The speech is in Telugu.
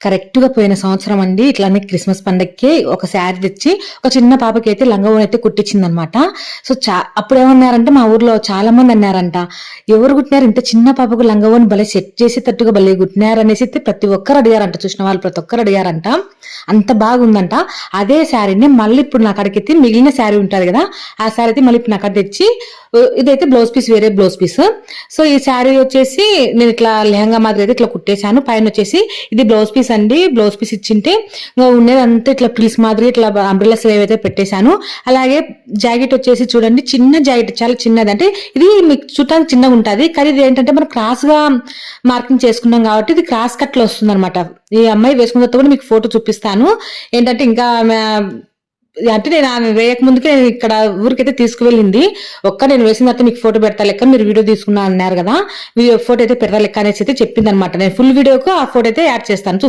కరెక్ట్గా పోయిన సంవత్సరం అండి. ఇట్లానే క్రిస్మస్ పండగకి ఒక శారీ తెచ్చి ఒక చిన్న పాపకి అయితే లంగవోని అయితే కుట్టించింది అనమాట సో చా అప్పుడు ఏమన్నారంటే మా ఊర్లో చాలా మంది అన్నారంట ఎవరు కుట్టినారు? ఇంత చిన్న పాపకు లంగవోని భలే సెట్ చేసేటట్టుగా భలే కుట్టినారు అనేసి ప్రతి ఒక్కరు అడిగారంట చూసిన వాళ్ళు ప్రతి ఒక్కరు అడిగారంట. అంత బాగుందంట. అదే శారీని మళ్ళీ ఇప్పుడు నా కాడికి మిగిలిన శారీ ఉంటుంది కదా ఆ శారీ అయితే మళ్ళీ ఇప్పుడు నా కాడ తెచ్చి ఇదైతే బ్లౌజ్ పీస్ వేరే బ్లౌజ్ పీస్. సో ఈ శారీ వచ్చేసి నేను ఇట్లా లెహంగా మాదిరి అయితే ఇట్లా కుట్టేశాను. పైన వచ్చేసి ఇది బ్లౌజ్ పీస్ అండి. బ్లౌజ్ పీస్ ఇచ్చింటే ఇంకా ఉండేదంతా ఇట్లా పిల్స్ మాదిరి ఇట్లా అంబ్రిల్లా స్లేవ్ అయితే పెట్టేశాను. అలాగే జాకెట్ వచ్చేసి చూడండి చిన్న జాకెట్ చాలా చిన్నది. అంటే ఇది మీకు చుట్టానికి చిన్నగా ఉంటుంది. కానీ ఇది ఏంటంటే మనం క్రాస్గా మార్కింగ్ చేసుకున్నాం కాబట్టి ఇది క్రాస్ కట్లో వస్తుంది అనమాట ఈ అమ్మాయి వేసుకున్న తర్వాత కూడా మీకు ఫోటో చూపిస్తాను. ఏంటంటే ఇంకా అంటే నేను ఆమె వేయక ముందుకే నేను ఇక్కడ ఊరికైతే తీసుకువెళ్ళింది. ఒక్క నేను వేసిన తర్వాత మీకు ఫోటో పెడతా లెక్క మీరు వీడియో తీసుకున్నా అన్నారు కదా వీడియో ఫోటో అయితే పెడతా లెక్క అనేసి అయితే చెప్పింది అనమాట నేను ఫుల్ వీడియోకు ఆ ఫోటో అయితే యాడ్ చేస్తాను. చూసి